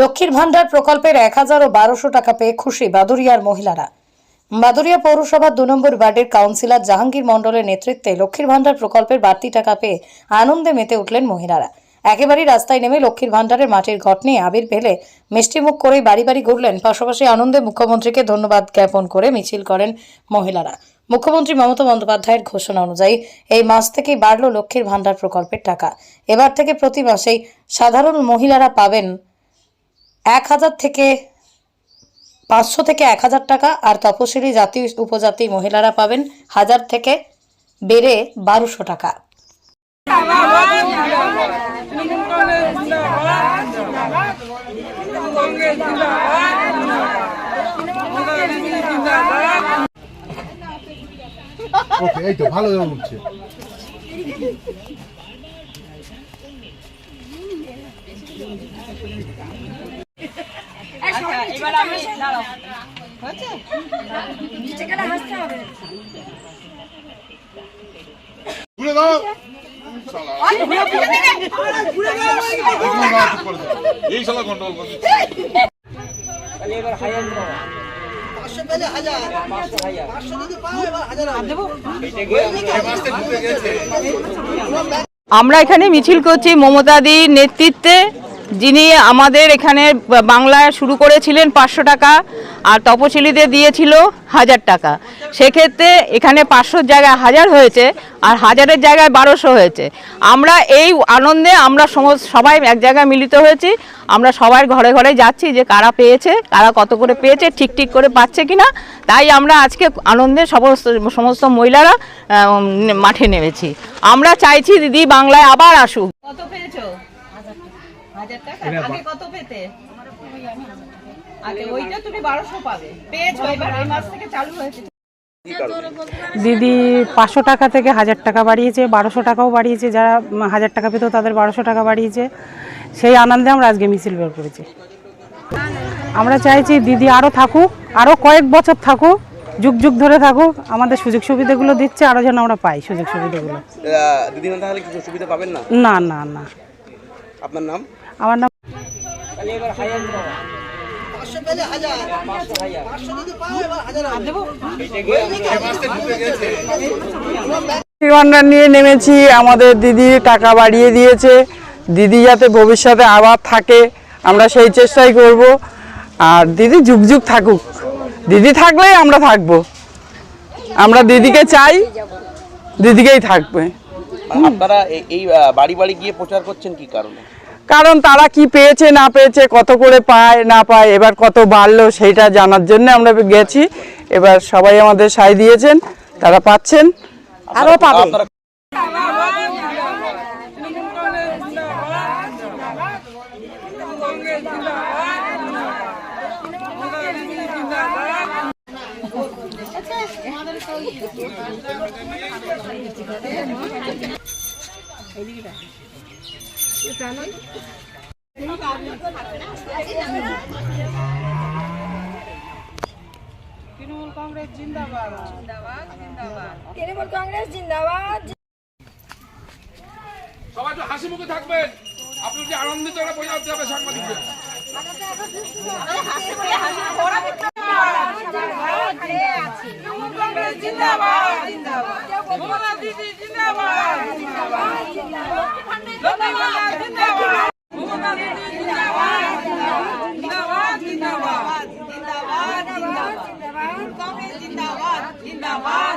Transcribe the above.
লক্ষ্মীর ভান্ডার প্রকল্পের এক হাজার ও বারোশো টাকা পেয়ে খুশি বাদুরিয়ার মহিলারা। বাদুরিয়া পৌরসভার দু নম্বর ওয়ার্ডের কাউন্সিলর জাহাঙ্গীর মণ্ডলের নেতৃত্বে লক্ষ্মীর ভান্ডার প্রকল্পের বাড়তি টাকা পেয়ে আনন্দে মেতে উঠলেন মহিলারা। একেবারেই রাস্তায় নেমে লক্ষ্মীর ভান্ডারের মাটির ঘট নিয়ে আবির ফেলে মিষ্টিমুখ করেই বাড়ি বাড়ি ঘুরলেন। পাশাপাশি আনন্দে মুখ্যমন্ত্রীকে ধন্যবাদ জ্ঞাপন করে মিছিল করেন মহিলারা। মুখ্যমন্ত্রী মমতা বন্দ্যোপাধ্যায়ের ঘোষণা অনুযায়ী এই মাস থেকেই বাড়ল লক্ষ্মীর ভান্ডার প্রকল্পের টাকা। এবার থেকে প্রতি মাসেই সাধারণ মহিলারা পাবেন এক হাজার থেকে পাঁচশো থেকে এক হাজার টাকা আর তপশিলি জাতি উপজাতি মহিলারা পাবেন হাজার থেকে বেড়ে বারোশো টাকা। এবার আমি দাঁড়াও। হয়েছে? ঘুরে দাও। শালা। এগুলো না, চুপ করে দাও। এই শালা গন্ডগোল করছে। এবার হাজার দিতে হবে। পাঁচশো হাজার। আমরা এখানে মিছিল করছি মমতাদির নেতৃত্বে। যিনি আমাদের এখানে বাংলায় শুরু করেছিলেন পাঁচশো টাকা আর তপশিলীদের দিয়েছিল হাজার টাকা। সেক্ষেত্রে এখানে পাঁচশোর জায়গায় হাজার হয়েছে আর হাজারের জায়গায় বারোশো হয়েছে। আমরা এই আনন্দে আমরা সবাই এক জায়গায় মিলিত হয়েছি। আমরা সবার ঘরে ঘরে যাচ্ছি যে কারা পেয়েছে, কারা কত করে পেয়েছে, ঠিক ঠিক করে পাচ্ছে কিনা। তাই আমরা আজকে আনন্দে সমস্ত সমস্ত মহিলারা মাঠে নেমেছি। আমরা চাইছি দিদি বাংলায় আবার আসুক। হাজার টাকা? আগে কত পেতে? আগে ওইটা তুমি বারোশো পাবে। পেয়েছ এবার এই মাস থেকে চালু হয়েছে। দিদি পাঁচশো টাকা থেকে হাজার টাকা বাড়িয়েছে বারোশো টাকাও বাড়িয়েছে যারা হাজার টাকা পেত তাদের বারোশো টাকা বাড়িয়েছে। সেই আনন্দে আমরা আজকে মিছিল বের করেছি। আমরা চাইছি দিদি আরও থাকুক আরও কয়েক বছর থাকুক যুগ যুগ ধরে থাকুক আমাদের সুযোগ সুবিধাগুলো দিচ্ছে আরও যেন আমরা পাই সুযোগ সুবিধাগুলো। আহ, তাহলে কিছু সুবিধা পাবেন না? না না না। আপনার নাম? আমার নাম। ভান্ডার নিয়ে নেমেছি, আমাদের দিদি টাকা বাড়িয়ে দিয়েছে। দিদি যাতে ভবিষ্যতে আবার থাকে, আমরা সেই চেষ্টাই করব। আর দিদি যুগ যুগ থাকুক। দিদি থাকলেই আমরা থাকব। আমরা দিদিকে চাই, দিদিকেই থাকবে। আপনারা এই বাড়ি বাড়ি গিয়ে প্রচার করছেন কি কারণে? কারণ তারা কি পেয়েছে না পেয়েছে কত করে পায় না পায় এবার কত বাড়লো সেইটা জানার জন্য আমরা গেছি। এবার সবাই আমাদের সাই দিয়েছেন তারা পাচ্ছেন আরও পাবে তৃণমূল কংগ্রেস জিন্দাবাদ। সবাই তো হাসি মুখে থাকবেন। আপনি যে আনন্দিত করে বোঝাতে হবে সাংবাদিকদের। জিন্দাবাদ। জিন্দাবাদ। দিদি জিন্দাবাদ জিন্দাবাদ জিন্দাবাদ জিন্দাবাদ জিন্দাবাদ জিন্দাবাদ জিন্দাবাদ কংগ্রেস জিন্দাবাদ জিন্দাবাদ